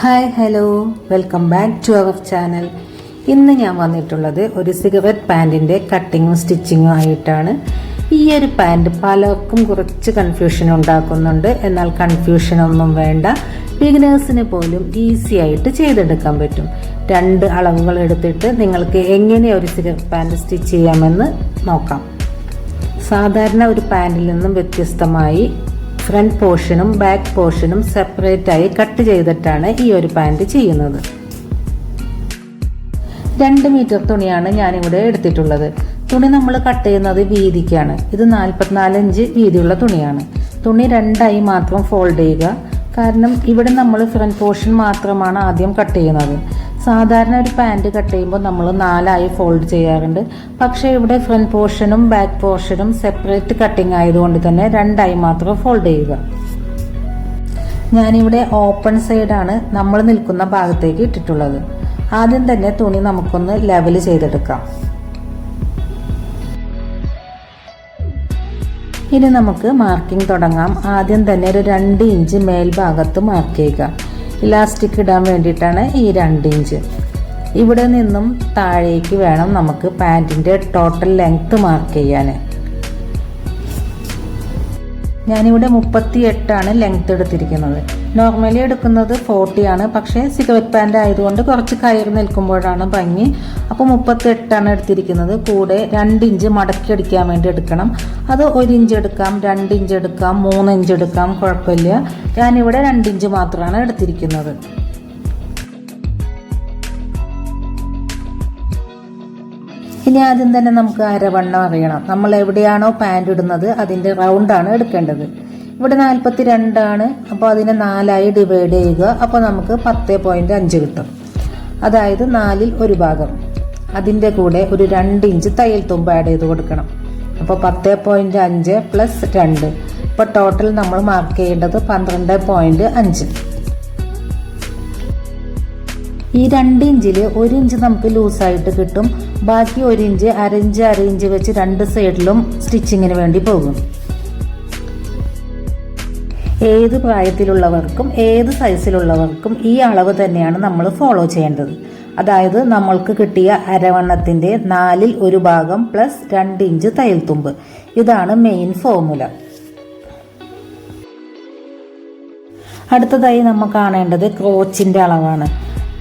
Hi hello. Welcome back to our channel. ഇന്ന് ഞാൻ വന്നിട്ടുള്ളത് ഒരു സിഗരറ്റ് പാന്റിന്റെ കട്ടിങ്ങും സ്റ്റിച്ചിങ്ങും ആയിട്ടാണ്. ഈ ഒരു പാന്റ് പലർക്കും കുറച്ച് കൺഫ്യൂഷൻ ഉണ്ടാക്കുന്നുണ്ട്. എന്നാൽ കൺഫ്യൂഷൻ ഒന്നും വേണ്ട. ബിഗിനേഴ്സിന് പോലും ഈസി ആയിട്ട് ചെയ്തെടുക്കാൻ പറ്റും. രണ്ട് അളവുകൾ എടുത്തിട്ട് നിങ്ങൾക്ക് എങ്ങനെ ഒരു സിഗരറ്റ് പാന്റ് സ്റ്റിച്ച് ചെയ്യാമെന്ന് നോക്കാം. സാധാരണ ഒരു പാന്റിൽ നിന്നും വ്യത്യസ്തമായി ഫ്രണ്ട് പോർഷനും ബാക്ക് പോർഷനും സെപ്പറേറ്റ് ആയി കട്ട് ചെയ്തിട്ടാണ് ഈ ഒരു പാന്റ് ചെയ്യുന്നത്. രണ്ട് മീറ്റർ തുണിയാണ് ഞാനിവിടെ എടുത്തിട്ടുള്ളത്. തുണി നമ്മൾ കട്ട് ചെയ്യുന്നത് വീതിക്കാണ്. ഇത് നാൽപ്പത്തിനാല് ഇഞ്ച് വീതിയുള്ള തുണിയാണ്. തുണി രണ്ടായി മാത്രം ഫോൾഡ് ചെയ്യുക. കാരണം ഇവിടെ നമ്മൾ ഫ്രണ്ട് പോർഷൻ മാത്രമാണ് ആദ്യം കട്ട് ചെയ്യുന്നത്. സാധാരണ ഒരു പാന്റ് കട്ട് ചെയ്യുമ്പോൾ നമ്മൾ നാലായി ഫോൾഡ് ചെയ്യാറുണ്ട്. പക്ഷേ ഇവിടെ ഫ്രണ്ട് പോർഷനും ബാക്ക് പോർഷനും സെപ്പറേറ്റ് കട്ടിംഗ് ആയതുകൊണ്ട് തന്നെ രണ്ടായി മാത്രം ഫോൾഡ് ചെയ്യുക. ഞാനിവിടെ ഓപ്പൺ സൈഡാണ് നമ്മൾ നിൽക്കുന്ന ഭാഗത്തേക്ക് ഇട്ടിട്ടുള്ളത്. ആദ്യം തന്നെ തുണി നമുക്കൊന്ന് ലെവൽ ചെയ്തെടുക്കാം. ഇനി നമുക്ക് മാർക്കിംഗ് തുടങ്ങാം. ആദ്യം തന്നെ ഒരു രണ്ട് ഇഞ്ച് മേൽഭാഗത്ത് മാർക്ക് ചെയ്യുക. ഇലാസ്റ്റിക് ഇടാൻ വേണ്ടിയിട്ടാണ് ഈ രണ്ട് ഇഞ്ച്. ഇവിടെ നിന്നും താഴേക്ക് വേണം നമുക്ക് പാന്റിന്റെ ടോട്ടൽ ലെങ്ത്ത് മാർക്ക് ചെയ്യാൻ ഞാനിവിടെ മുപ്പത്തി എട്ടാണ് ലെങ്ത് എടുത്തിരിക്കുന്നത്. നോർമലി എടുക്കുന്നത് ഫോർട്ടി ആണ്. പക്ഷേ സിഗരറ്റ് പാന്റ് ആയതുകൊണ്ട് കുറച്ച് കയറി നിൽക്കുമ്പോഴാണ് ഭംഗി. അപ്പോൾ മുപ്പത്തെട്ടാണ് എടുത്തിരിക്കുന്നത്. കൂടെ രണ്ട് ഇഞ്ച് മടക്കി അടിക്കാൻ വേണ്ടി എടുക്കണം. അത് ഒരു ഇഞ്ച് എടുക്കാം രണ്ട് ഇഞ്ച് എടുക്കാം മൂന്ന് ഇഞ്ച് എടുക്കാം. കുഴപ്പമില്ല. ഞാനിവിടെ രണ്ട് ഇഞ്ച് മാത്രമാണ് എടുത്തിരിക്കുന്നത്. ഇനി ആദ്യം തന്നെ നമുക്ക് അരവണ്ണം അറിയണം. നമ്മൾ എവിടെയാണോ പാന്റ് ഇടുന്നത് അതിന്റെ റൗണ്ടാണ് എടുക്കേണ്ടത്. ഇവിടെ നാൽപ്പത്തി രണ്ടാണ് അപ്പോൾ അതിനെ നാലായി ഡിവൈഡ് ചെയ്യുക. അപ്പോൾ നമുക്ക് പത്ത് പോയിന്റ് അഞ്ച് കിട്ടും. അതായത് നാലിൽ ഒരു ഭാഗം. അതിന്റെ കൂടെ ഒരു രണ്ട് ഇഞ്ച് തയ്യൽ തുമ്പ് ആഡ് ചെയ്ത് കൊടുക്കണം. അപ്പോൾ പത്ത് പോയിന്റ് അഞ്ച് പ്ലസ് രണ്ട്. ഇപ്പോൾ ടോട്ടൽ നമ്മൾ മാർക്ക് ചെയ്യേണ്ടത് പന്ത്രണ്ട് പോയിന്റ് അഞ്ച്. ഈ രണ്ട് ഇഞ്ചിൽ ഒരു ഇഞ്ച് നമുക്ക് ലൂസായിട്ട് കിട്ടും. ബാക്കി ഒരു ഇഞ്ച് അരഞ്ച് അര ഇഞ്ച് വെച്ച് രണ്ട് സൈഡിലും സ്റ്റിച്ചിങ്ങിന് വേണ്ടി പോകും. ഏത് പ്രായത്തിലുള്ളവർക്കും ഏത് സൈസിലുള്ളവർക്കും ഈ അളവ് തന്നെയാണ് നമ്മൾ ഫോളോ ചെയ്യേണ്ടത്. അതായത് നമ്മൾക്ക് കിട്ടിയ അരവണ്ണത്തിന്റെ നാലിൽ ഒരു ഭാഗം പ്ലസ് രണ്ട് ഇഞ്ച് തയ്യൽ തുമ്പ്. ഇതാണ് മെയിൻ ഫോർമുല അടുത്തതായി നമ്മൾ കാണേണ്ടത് ക്രോച്ചിന്റെ അളവാണ്.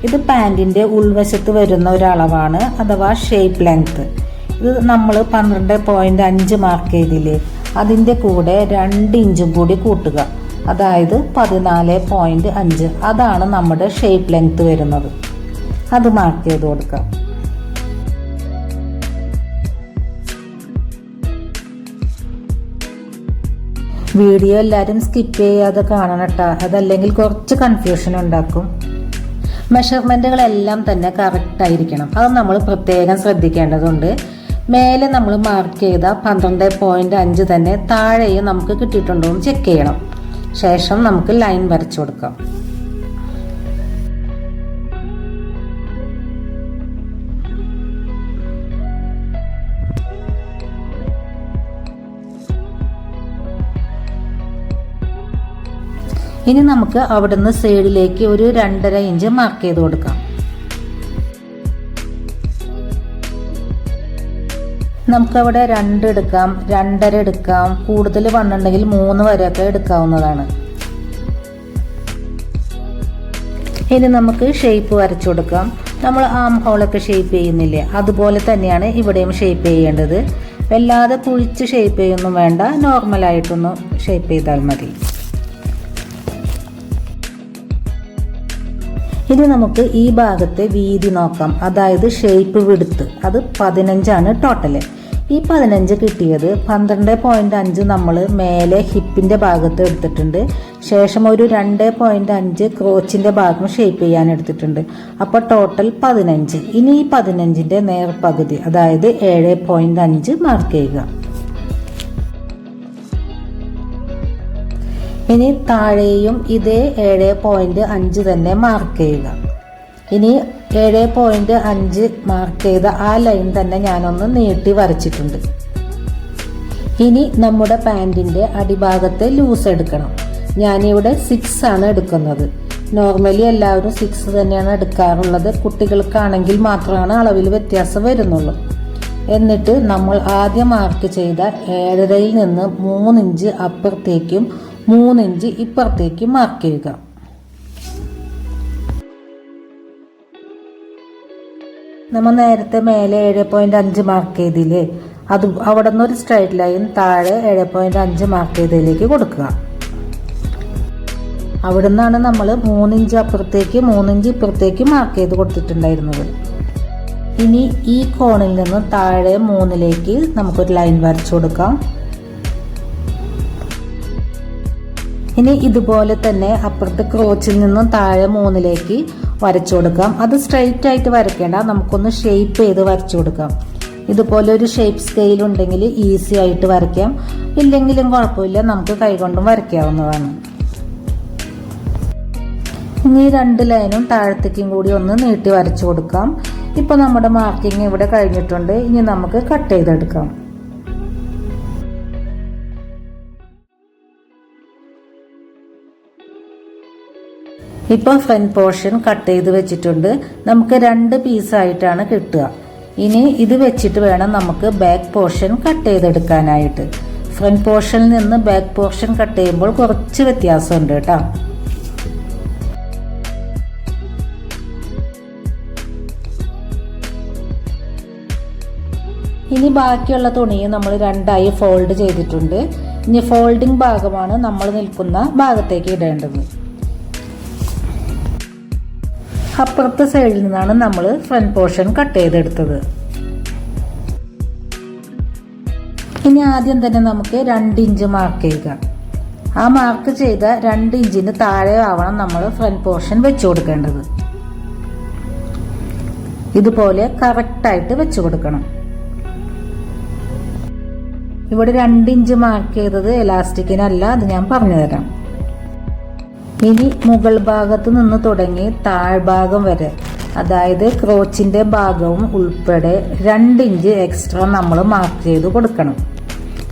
ഇത് പാന്റിന്റെ ഉൾവശത്ത് വരുന്ന ഒരളവാണ് അഥവാ ഷേപ്പ് ലെങ്ത്ത് ഇത് നമ്മൾ പന്ത്രണ്ട് പോയിന്റ് അഞ്ച് മാർക്ക് ചെയ്തില്ലേ? അതിന്റെ കൂടെ രണ്ട് ഇഞ്ചും കൂടി കൂട്ടുക. അതായത് പതിനാല് പോയിന്റ് അഞ്ച്. അതാണ് നമ്മുടെ ഷേപ്പ് ലെങ്ത് വരുന്നത്. അത് മാർക്ക് ചെയ്ത് കൊടുക്കാം. വീഡിയോ എല്ലാവരും സ്കിപ്പ് ചെയ്യാതെ കാണണം കേട്ടോ. അതല്ലെങ്കിൽ കുറച്ച് കൺഫ്യൂഷൻ ഉണ്ടാക്കും. മെഷർമെന്റുകളെല്ലാം തന്നെ കറക്റ്റ് ആയിരിക്കണം. അത് നമ്മൾ പ്രത്യേകം ശ്രദ്ധിക്കേണ്ടതുണ്ട്. മേലെ നമ്മൾ മാർക്ക് ചെയ്ത പന്ത്രണ്ട് പോയിന്റ് അഞ്ച് തന്നെ താഴെയും നമുക്ക് കിട്ടിയിട്ടുണ്ടോ എന്ന് ചെക്ക് ചെയ്യണം. ശേഷം നമുക്ക് ലൈൻ വരച്ചു കൊടുക്കാം. ഇനി നമുക്ക് അവിടുന്ന് സൈഡിലേക്ക് ഒരു രണ്ടര ഇഞ്ച് മാർക്ക് ചെയ്ത് കൊടുക്കാം. നമുക്കവിടെ രണ്ട് എടുക്കാം രണ്ടര എടുക്കാം. കൂടുതൽ വണ്ണുണ്ടെങ്കിൽ മൂന്ന് വരെയൊക്കെ എടുക്കാവുന്നതാണ്. ഇനി നമുക്ക് ഷേപ്പ് വരച്ചു കൊടുക്കാം. നമ്മൾ ആം ഹോളൊക്കെ ഷേപ്പ് ചെയ്യുന്നില്ലേ? അതുപോലെ തന്നെയാണ് ഇവിടെയും ഷേപ്പ് ചെയ്യേണ്ടത്. വല്ലാതെ കുഴിച്ച് ഷേപ്പ് ചെയ്യൊന്നും വേണ്ട. നോർമലായിട്ടൊന്ന് ഷേപ്പ് ചെയ്താൽ മതി. ഇനി നമുക്ക് ഈ ഭാഗത്തെ വീതി നോക്കാം. അതായത് ഷേപ്പ് വിടുത്ത് അത് പതിനഞ്ചാണ് ടോട്ടൽ ഈ പതിനഞ്ച് കിട്ടിയത് പന്ത്രണ്ട് പോയിന്റ് അഞ്ച് നമ്മൾ മേലെ ഹിപ്പിന്റെ ഭാഗത്ത് എടുത്തിട്ടുണ്ട്. ശേഷം ഒരു രണ്ട് പോയിന്റ് അഞ്ച് ക്രോച്ചിന്റെ ഭാഗം ഷേപ്പ് ചെയ്യാൻ എടുത്തിട്ടുണ്ട്. അപ്പോൾ ടോട്ടൽ പതിനഞ്ച്. ഇനി ഈ പതിനഞ്ചിന്റെ നേർപകുതി അതായത് ഏഴ് പോയിന്റ് അഞ്ച് മാർക്ക് ചെയ്യുക. ഇനി താഴെയും ഇതേ ഏഴ് പോയിന്റ് അഞ്ച് തന്നെ മാർക്ക് ചെയ്യുക. ഇനി ഏഴ് പോയിന്റ് അഞ്ച് മാർക്ക് ചെയ്ത ആ ലൈൻ തന്നെ ഞാനൊന്ന് നീട്ടി വരച്ചിട്ടുണ്ട്. ഇനി നമ്മുടെ പാന്റിന്റെ അടിഭാഗത്തെ ലൂസ് എടുക്കണം. ഞാനിവിടെ സിക്സ് ആണ് എടുക്കുന്നത്. നോർമലി എല്ലാവരും സിക്സ് തന്നെയാണ് എടുക്കാറുള്ളത്. കുട്ടികൾക്കാണെങ്കിൽ മാത്രമാണ് അളവിൽ വ്യത്യാസം വരുന്നുള്ളൂ. എന്നിട്ട് നമ്മൾ ആദ്യം മാർക്ക് ചെയ്ത ഏഴരയിൽ നിന്ന് മൂന്നിഞ്ച് അപ്പുറത്തേക്കും മൂന്നിഞ്ച് ഇപ്പുറത്തേക്കും മാർക്ക് ചെയ്യുക. നമ്മൾ നേരത്തെ മേലെ ഏഴ് പോയിന്റ് അഞ്ച് മാർക്ക് ചെയ്തില്ലേ? അത് അവിടെ നിന്ന് ഒരു സ്ട്രൈറ്റ് ലൈൻ താഴെ ഏഴ് പോയിന്റ് അഞ്ച് മാർക്ക് ചെയ്തതിലേക്ക് കൊടുക്കുക. അവിടെ നിന്നാണ് നമ്മൾ മൂന്നിഞ്ച് അപ്പുറത്തേക്ക് മൂന്നിഞ്ച് ഇപ്പുറത്തേക്ക് മാർക്ക് ചെയ്ത് കൊടുത്തിട്ടുണ്ടായിരുന്നത്. ഇനി ഈ കോണിൽ നിന്ന് താഴെ മൂന്നിലേക്ക് നമുക്കൊരു ലൈൻ വരച്ചു കൊടുക്കാം. ഇനി ഇതുപോലെ തന്നെ അപ്പുറത്തെ ക്രോച്ചിൽ നിന്നും താഴെ മൂന്നിലേക്ക് വരച്ചു കൊടുക്കാം. അത് സ്ട്രെയിറ്റ് ആയിട്ട് വരയ്ക്കേണ്ട. നമുക്കൊന്ന് ഷേപ്പ് ചെയ്ത് വരച്ചു കൊടുക്കാം. ഇതുപോലെ ഒരു ഷേപ്പ് സ്കെയിൽ ഉണ്ടെങ്കിൽ ഈസി ആയിട്ട് വരയ്ക്കാം. ഇല്ലെങ്കിലും കുഴപ്പമില്ല. നമുക്ക് കൈകൊണ്ടും വരയ്ക്കാവുന്നതാണ്. ഇനി രണ്ട് ലൈനും താഴത്തേക്കും കൂടി ഒന്ന് നീട്ടി വരച്ചു കൊടുക്കാം. ഇപ്പോൾ നമ്മുടെ മാർക്കിംഗ് ഇവിടെ കഴിഞ്ഞിട്ടുണ്ട്. ഇനി നമുക്ക് കട്ട് ചെയ്തെടുക്കാം. ഇപ്പോൾ ഫ്രണ്ട് പോർഷൻ കട്ട് ചെയ്ത് വെച്ചിട്ടുണ്ട്. നമുക്ക് രണ്ട് പീസായിട്ടാണ് കിട്ടുക. ഇനി ഇത് വെച്ചിട്ട് വേണം നമുക്ക് ബാക്ക് പോർഷൻ കട്ട് ചെയ്തെടുക്കാനായിട്ട്. ഫ്രണ്ട് പോർഷനിൽ നിന്ന് ബാക്ക് പോർഷൻ കട്ട് ചെയ്യുമ്പോൾ കുറച്ച് വ്യത്യാസമുണ്ട് കേട്ടോ. ഇനി ബാക്കിയുള്ള തുണിയും നമ്മൾ രണ്ടായി ഫോൾഡ് ചെയ്തിട്ടുണ്ട്. ഇനി ഫോൾഡിംഗ് ഭാഗമാണ് നമ്മൾ നിൽക്കുന്ന ഭാഗത്തേക്ക് ഇടേണ്ടത്. അപ്പുറത്തെ സൈഡിൽ നിന്നാണ് നമ്മൾ ഫ്രണ്ട് പോർഷൻ കട്ട് ചെയ്തെടുത്തത്. ഇനി ആദ്യം തന്നെ നമുക്ക് രണ്ട് ഇഞ്ച് മാർക്ക് ചെയ്യുക ആ മാർക്ക് ചെയ്ത രണ്ട് ഇഞ്ചിന് താഴെ ആവണം നമ്മൾ ഫ്രണ്ട് പോർഷൻ വെച്ചു കൊടുക്കേണ്ടത്. ഇതുപോലെ കറക്റ്റായിട്ട് വെച്ചു കൊടുക്കണം. ഇവിടെ രണ്ട് ഇഞ്ച് മാർക്ക് ചെയ്തത് എലാസ്റ്റിക്കിനല്ല അത് ഞാൻ പറഞ്ഞു തരാം ഇനി മുകൾ ഭാഗത്ത് നിന്ന് തുടങ്ങി താഴ്ഭാഗം വരെ. അതായത് ക്രോച്ചിന്റെ ഭാഗവും ഉൾപ്പെടെ രണ്ട് ഇഞ്ച് എക്സ്ട്രാ നമ്മൾ മാർക്ക് ചെയ്ത് കൊടുക്കണം.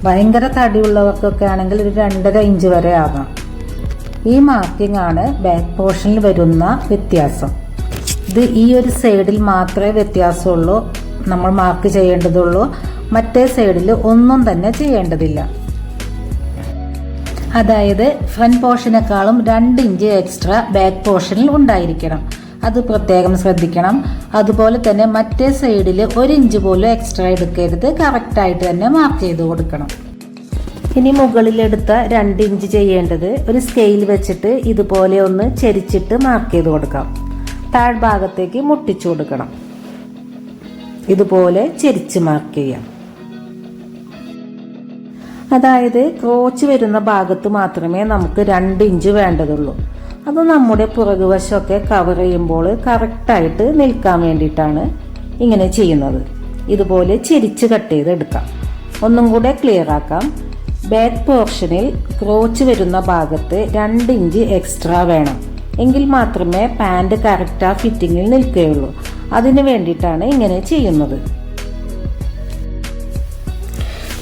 ഭയങ്കര തടിയുള്ളവർക്കൊക്കെ ആണെങ്കിൽ ഒരു രണ്ടര ഇഞ്ച് വരെ ആകാം. ഈ മാർക്കിംഗ് ആണ് ബാക്ക് പോർഷനിൽ വരുന്ന വ്യത്യാസം. ഇത് ഈ ഒരു സൈഡിൽ മാത്രമേ വ്യത്യാസമുള്ളൂ നമ്മൾ മാർക്ക് ചെയ്യേണ്ടതുള്ളൂ. മറ്റേ സൈഡിൽ ഒന്നും തന്നെ ചെയ്യേണ്ടതില്ല. അതായത് ഫ്രണ്ട് പോർഷനേക്കാളും രണ്ട് ഇഞ്ച് എക്സ്ട്രാ ബാക്ക് പോർഷനിൽ ഉണ്ടായിരിക്കണം. അത് പ്രത്യേകം ശ്രദ്ധിക്കണം. അതുപോലെ തന്നെ മറ്റേ സൈഡിൽ ഒരു ഇഞ്ച് പോലും എക്സ്ട്രാ എടുക്കരുത്. കറക്റ്റായിട്ട് തന്നെ മാർക്ക് ചെയ്ത് കൊടുക്കണം. ഇനി മുകളിലെടുത്ത രണ്ട് ഇഞ്ച് ചെയ്യേണ്ടത് ഒരു സ്കെയിൽ വെച്ചിട്ട് ഇതുപോലെ ഒന്ന് ചെരിച്ചിട്ട് മാർക്ക് ചെയ്ത് കൊടുക്കാം. താഴ്ഭാഗത്തേക്ക് മുട്ടിച്ചു കൊടുക്കണം. ഇതുപോലെ ചെരിച്ച് മാർക്ക് ചെയ്യാം. അതായത് ക്രോച്ച് വരുന്ന ഭാഗത്ത് മാത്രമേ നമുക്ക് രണ്ട് ഇഞ്ച് വേണ്ടതുള്ളൂ. അത് നമ്മുടെ പുറകുവശമൊക്കെ കവർ ചെയ്യുമ്പോൾ കറക്റ്റായിട്ട് നിൽക്കാൻ വേണ്ടിയിട്ടാണ് ഇങ്ങനെ ചെയ്യുന്നത്. ഇതുപോലെ ചെരിച്ച് കട്ട് ചെയ്തെടുക്കാം. ഒന്നും കൂടെ ക്ലിയർ ആക്കാം. ബാക്ക് പോർഷനിൽ ക്രോച്ച് വരുന്ന ഭാഗത്ത് രണ്ട് ഇഞ്ച് എക്സ്ട്രാ വേണം. എങ്കിൽ മാത്രമേ പാന്റ് കറക്റ്റ് ആ ഫിറ്റിങ്ങിൽ നിൽക്കുകയുള്ളൂ. അതിന് വേണ്ടിയിട്ടാണ് ഇങ്ങനെ ചെയ്യുന്നത്.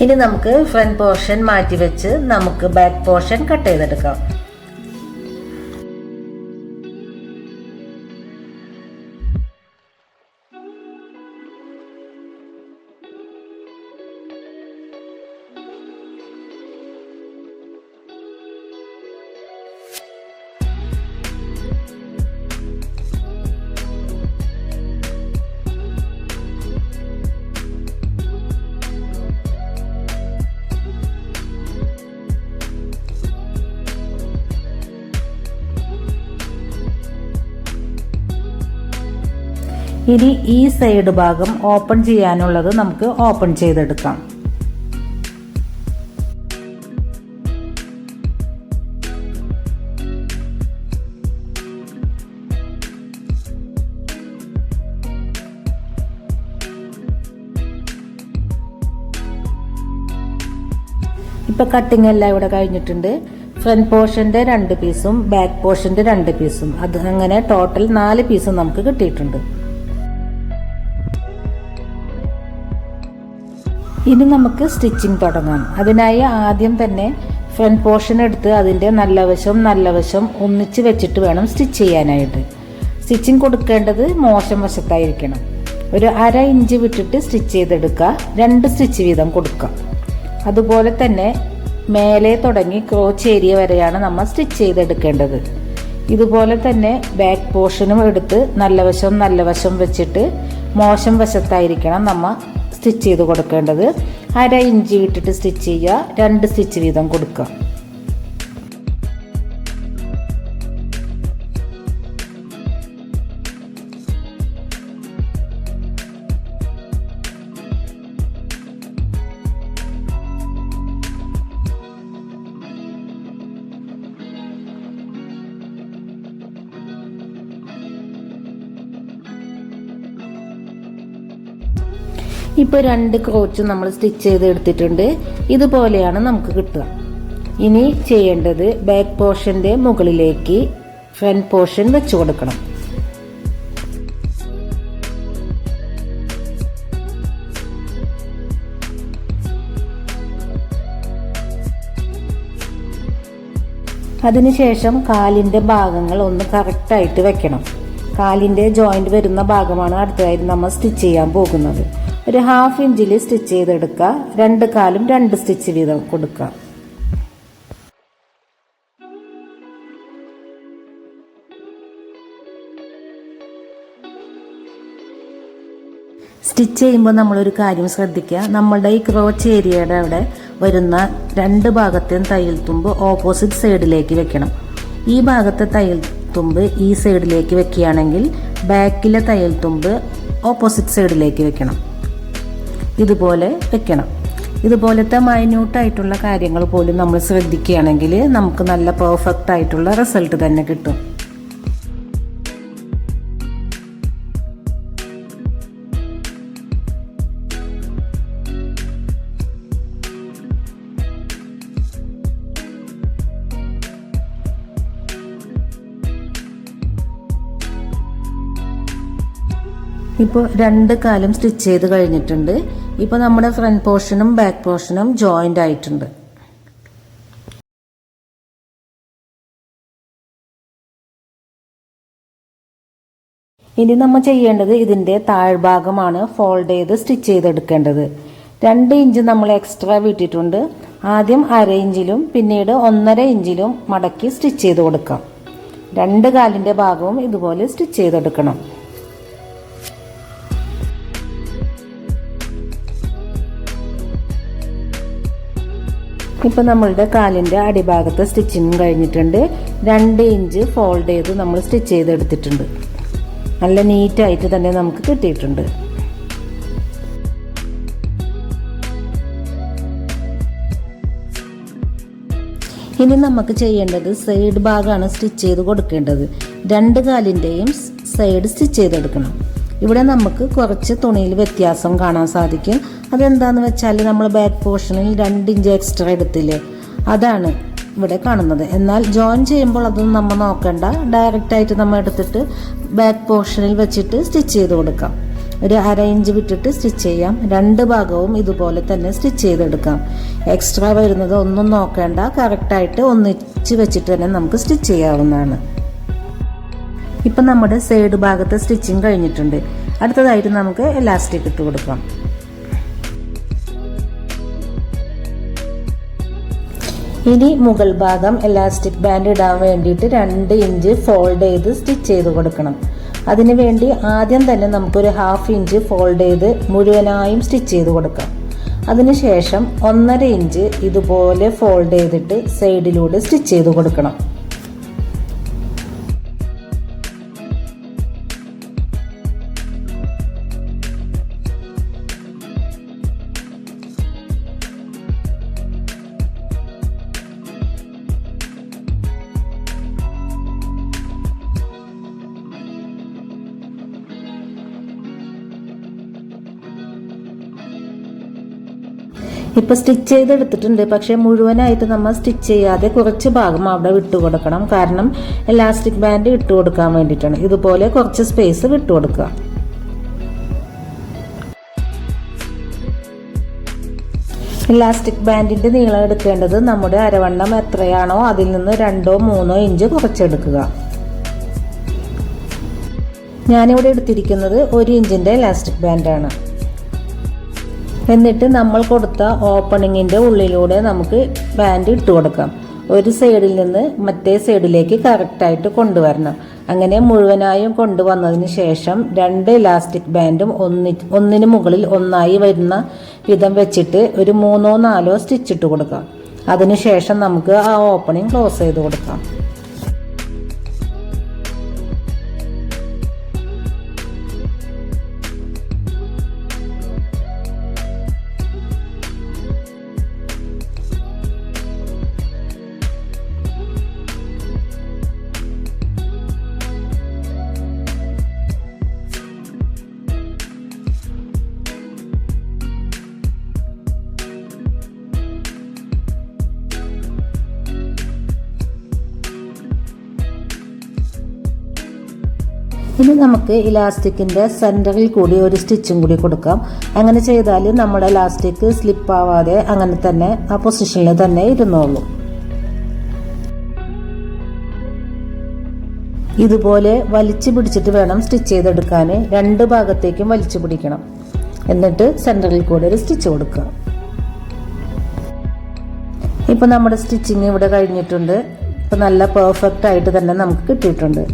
ഇനി നമുക്ക് ഫ്രണ്ട് പോർഷൻ മാറ്റി വെച്ച് നമുക്ക് ബാക്ക് പോർഷൻ കട്ട് ചെയ്തെടുക്കാം. ഇനി ഈ സൈഡ് ഭാഗം ഓപ്പൺ ചെയ്യാനുള്ളത് നമുക്ക് ഓപ്പൺ ചെയ്തെടുക്കാം. ഇപ്പൊ കട്ടിങ് എല്ലാം ഇവിടെ കഴിഞ്ഞിട്ടുണ്ട്. ഫ്രണ്ട് പോർഷന്റെ രണ്ട് പീസും ബാക്ക് പോർഷന്റെ രണ്ട് പീസും അത് അങ്ങനെ ടോട്ടൽ നാല് പീസും നമുക്ക് കിട്ടിയിട്ടുണ്ട്. ഇനി നമുക്ക് സ്റ്റിച്ചിങ് തുടങ്ങാം. അതിനായി ആദ്യം തന്നെ ഫ്രണ്ട് പോർഷൻ എടുത്ത് അതിന്റെ നല്ല വശം നല്ല വശം ഒന്നിച്ച് വെച്ചിട്ട് വേണം സ്റ്റിച്ച് ചെയ്യാനായിട്ട്. സ്റ്റിച്ചിങ് കൊടുക്കേണ്ടത് മോശം വശത്തായിരിക്കണം. ഒരു അര ഇഞ്ച് വിട്ടിട്ട് സ്റ്റിച്ച് ചെയ്തെടുക്കുക. രണ്ട് സ്റ്റിച്ച് വീതം കൊടുക്കുക. അതുപോലെ തന്നെ മേലെ തുടങ്ങി ക്രോച്ച് ഏരിയ വരെയാണ് നമ്മൾ സ്റ്റിച്ച് ചെയ്തെടുക്കേണ്ടത്. ഇതുപോലെ തന്നെ ബാക്ക് പോർഷനും എടുത്ത് നല്ല വശം നല്ല വശം വെച്ചിട്ട് മോശം വശത്തായിരിക്കണം നമ്മൾ സ്റ്റിച്ച് ചെയ്ത് കൊടുക്കേണ്ടത്. അര ഇഞ്ചി വിട്ടിട്ട് സ്റ്റിച്ച് ചെയ്യുക. രണ്ട് സ്റ്റിച്ച് വീതം കൊടുക്കുക. ഇപ്പോൾ രണ്ട് ക്രോച്ച് നമ്മൾ സ്റ്റിച്ച് ചെയ്ത് എടുത്തിട്ടുണ്ട്. ഇതുപോലെയാണ് നമുക്ക് കിട്ടുക. ഇനി ചെയ്യേണ്ടത് ബാക്ക് പോർഷന്റെ മുകളിലേക്ക് ഫ്രണ്ട് പോർഷൻ വെച്ച് കൊടുക്കണം. അതിനുശേഷം കാലിന്റെ ഭാഗങ്ങൾ ഒന്ന് കറക്റ്റായിട്ട് വെക്കണം. കാലിന്റെ ജോയിന്റ് വരുന്ന ഭാഗമാണ് അടുത്തതായിട്ട് നമ്മൾ സ്റ്റിച്ച് ചെയ്യാൻ പോകുന്നത്. ഒരു ഹാഫ് ഇഞ്ചിൽ സ്റ്റിച്ച് ചെയ്തെടുക്കുക. രണ്ട് കാലും രണ്ട് സ്റ്റിച്ച് വീതം കൊടുക്കുക. സ്റ്റിച്ച് ചെയ്യുമ്പോൾ നമ്മളൊരു കാര്യം ശ്രദ്ധിക്കുക. നമ്മളുടെ ഈ ക്രോച്ച് ഏരിയയുടെ അവിടെ വരുന്ന രണ്ട് ഭാഗത്തെയും തയ്യൽ തുമ്പ് ഓപ്പോസിറ്റ് സൈഡിലേക്ക് വെക്കണം. ഈ ഭാഗത്തെ തയ്യൽ തുമ്പ് ഈ സൈഡിലേക്ക് വെക്കുകയാണെങ്കിൽ ബാക്കിലെ തയ്യൽ തുമ്പ് ഓപ്പോസിറ്റ് സൈഡിലേക്ക് വെക്കണം. ഇതുപോലെ വെക്കണം. ഇതുപോലത്തെ മൈന്യൂട്ടായിട്ടുള്ള കാര്യങ്ങൾ പോലും നമ്മൾ ശ്രദ്ധിക്കുകയാണെങ്കിൽ നമുക്ക് നല്ല പെർഫെക്റ്റ് ആയിട്ടുള്ള റിസൾട്ട് തന്നെ കിട്ടും. ഇപ്പോൾ രണ്ട് കാലം സ്റ്റിച്ച് ചെയ്ത് കഴിഞ്ഞിട്ടുണ്ട്. ഇപ്പോൾ നമ്മുടെ ഫ്രണ്ട് പോർഷനും ബാക്ക് പോർഷനും ജോയിന്റ് ആയിട്ടുണ്ട്. ഇനി നമ്മൾ ചെയ്യേണ്ടത് ഇതിന്റെ താഴ്ഭാഗമാണ് ഫോൾഡ് ചെയ്ത് സ്റ്റിച്ച് ചെയ്തെടുക്കേണ്ടത്. രണ്ട് ഇഞ്ച് നമ്മൾ എക്സ്ട്രാ വിട്ടിട്ടുണ്ട്. ആദ്യം അര ഇഞ്ചിലും പിന്നീട് ഒന്നര ഇഞ്ചിലും മടക്കി സ്റ്റിച്ച് ചെയ്ത് കൊടുക്കാം. രണ്ട് കാലിന്റെ ഭാഗവും ഇതുപോലെ സ്റ്റിച്ച് ചെയ്തെടുക്കണം. ഇപ്പോൾ നമ്മളുടെ കാലിന്റെ അടിഭാഗത്ത് സ്റ്റിച്ചിങ് കഴിഞ്ഞിട്ടുണ്ട്. രണ്ട് ഇഞ്ച് ഫോൾഡ് ചെയ്ത് നമ്മൾ സ്റ്റിച്ച് ചെയ്തെടുത്തിട്ടുണ്ട്. നല്ല നീറ്റായിട്ട് തന്നെ നമുക്ക് കിട്ടിയിട്ടുണ്ട്. ഇനി നമുക്ക് ചെയ്യേണ്ടത് സൈഡ് ഭാഗമാണ് സ്റ്റിച്ച് ചെയ്ത് കൊടുക്കേണ്ടത്. രണ്ട് കാലിന്റെയും സൈഡ് സ്റ്റിച്ച് ചെയ്തെടുക്കണം. ഇവിടെ നമുക്ക് കുറച്ച് തുണിയിൽ വ്യത്യാസം കാണാൻ സാധിക്കും. അതെന്താന്ന് വെച്ചാൽ നമ്മൾ ബാക്ക് പോർഷനിൽ രണ്ട് ഇഞ്ച് എക്സ്ട്രാ എടുത്തില്ലേ? അതാണ് ഇവിടെ കാണുന്നത്. എന്നാൽ ജോയിൻ ചെയ്യുമ്പോൾ അതൊന്നും നമ്മൾ നോക്കണ്ട. ഡയറക്റ്റ് ആയിട്ട് നമ്മൾ എടുത്തിട്ട് ബാക്ക് പോർഷനിൽ വെച്ചിട്ട് സ്റ്റിച്ച് ചെയ്ത് കൊടുക്കാം. ഒരു അര ഇഞ്ച് വിട്ടിട്ട് സ്റ്റിച്ച് ചെയ്യാം. രണ്ട് ഭാഗവും ഇതുപോലെ തന്നെ സ്റ്റിച്ച് ചെയ്തെടുക്കാം. എക്സ്ട്രാ വരുന്നത് ഒന്നും നോക്കേണ്ട. കറക്റ്റായിട്ട് ഒന്നിച്ച് വെച്ചിട്ട് തന്നെ നമുക്ക് സ്റ്റിച്ച് ചെയ്യാവുന്നതാണ്. ഇപ്പം നമ്മുടെ സൈഡ് ഭാഗത്ത് സ്റ്റിച്ചിങ് കഴിഞ്ഞിട്ടുണ്ട്. അടുത്തതായിട്ട് നമുക്ക് എലാസ്റ്റിക് ഇട്ട് കൊടുക്കാം. ഇനി മുകൾ ഭാഗം എലാസ്റ്റിക് ബാൻഡ് ഇടാൻ വേണ്ടിയിട്ട് രണ്ട് ഇഞ്ച് ഫോൾഡ് ചെയ്ത് സ്റ്റിച്ച് ചെയ്ത് കൊടുക്കണം. അതിനുവേണ്ടി ആദ്യം തന്നെ നമുക്കൊരു ഹാഫ് ഇഞ്ച് ഫോൾഡ് ചെയ്ത് മുഴുവനായും സ്റ്റിച്ച് ചെയ്ത് കൊടുക്കാം. അതിനുശേഷം ഒന്നര ഇഞ്ച് ഇതുപോലെ ഫോൾഡ് ചെയ്തിട്ട് സൈഡിലൂടെ സ്റ്റിച്ച് ചെയ്ത് കൊടുക്കണം. ഇപ്പൊ സ്റ്റിച്ച് ചെയ്തെടുത്തിട്ടുണ്ട്. പക്ഷേ മുഴുവനായിട്ട് നമ്മൾ സ്റ്റിച്ച് ചെയ്യാതെ കുറച്ച് ഭാഗം അവിടെ വിട്ടു കൊടുക്കണം. കാരണം എലാസ്റ്റിക് ബാൻഡ് ഇട്ട് കൊടുക്കാൻ വേണ്ടിയിട്ടാണ്. ഇതുപോലെ കുറച്ച് സ്പേസ് വിട്ടു കൊടുക്കുക. ഇലാസ്റ്റിക് ബാൻഡിന്റെ നീളം എടുക്കേണ്ടത് നമ്മുടെ അരവണ്ണം എത്രയാണോ അതിൽ നിന്ന് രണ്ടോ മൂന്നോ ഇഞ്ച് കുറച്ചെടുക്കുക. ഞാനിവിടെ എടുത്തിരിക്കുന്നത് ഒരു ഇഞ്ചിന്റെ ഇലാസ്റ്റിക് ബാൻഡാണ് എന്നിട്ട് നമ്മൾ കൊടുത്ത ഓപ്പണിങ്ങിന്റെ ഉള്ളിലൂടെ നമുക്ക് ബാൻഡ് ഇട്ട് കൊടുക്കാം. ഒരു സൈഡിൽ നിന്ന് മറ്റേ സൈഡിലേക്ക് കറക്റ്റായിട്ട് കൊണ്ടുവരണം. അങ്ങനെ മുഴുവനായും കൊണ്ടുവന്നതിന് ശേഷം രണ്ട് ഇലാസ്റ്റിക് ബാൻഡും ഒന്നി ഒന്നിന് മുകളിൽ ഒന്നായി വരുന്ന വിധം വെച്ചിട്ട് ഒരു മൂന്നോ നാലോ സ്റ്റിച്ചിട്ട് കൊടുക്കാം. അതിനുശേഷം നമുക്ക് ആ ഓപ്പണിംഗ് ക്ലോസ് ചെയ്ത് കൊടുക്കാം. ഇനി നമുക്ക് ഇലാസ്റ്റിക്കിന്റെ സെന്ററിൽ കൂടി ഒരു സ്റ്റിച്ചും കൂടി കൊടുക്കാം. അങ്ങനെ ചെയ്താൽ നമ്മുടെ ഇലാസ്റ്റിക് സ്ലിപ്പാവാതെ അങ്ങനെ തന്നെ ആ പൊസിഷനിൽ തന്നെ ഇരുന്നോളൂ. ഇതുപോലെ വലിച്ചു പിടിച്ചിട്ട് വേണം സ്റ്റിച്ച് ചെയ്തെടുക്കാൻ രണ്ട് ഭാഗത്തേക്കും വലിച്ചു പിടിക്കണം. എന്നിട്ട് സെന്ററിൽ കൂടി ഒരു സ്റ്റിച്ച് കൊടുക്കുക. ഇപ്പൊ നമ്മുടെ സ്റ്റിച്ചിങ് ഇവിടെ കഴിഞ്ഞിട്ടുണ്ട്. ഇപ്പൊ നല്ല പെർഫെക്റ്റ് ആയിട്ട് തന്നെ നമുക്ക് കിട്ടിയിട്ടുണ്ട്.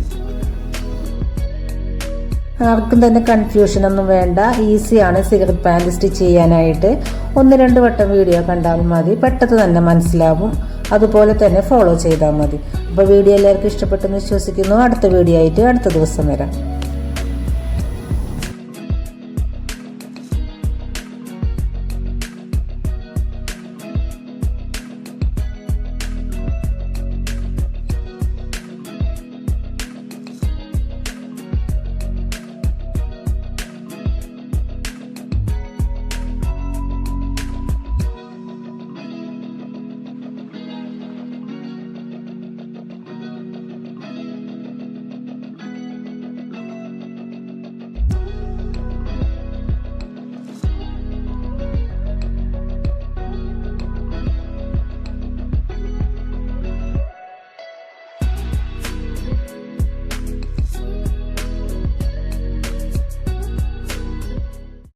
ആർക്കും തന്നെ കൺഫ്യൂഷൻ ഒന്നും വേണ്ട. ഈസിയാണ് സിഗരറ്റ് പാന്റ് സ്റ്റിച്ച് ചെയ്യാനായിട്ട്. ഒന്ന് രണ്ട് വട്ടം വീഡിയോ കണ്ടാൽ മതി. പെട്ടെന്ന് തന്നെ മനസ്സിലാവും. അതുപോലെ തന്നെ ഫോളോ ചെയ്താൽ മതി. അപ്പോൾ വീഡിയോ എല്ലാവർക്കും ഇഷ്ടപ്പെട്ടെന്ന് വിശ്വസിക്കുന്നു. അടുത്ത വീഡിയോ ആയിട്ട് അടുത്ത ദിവസം വരാം.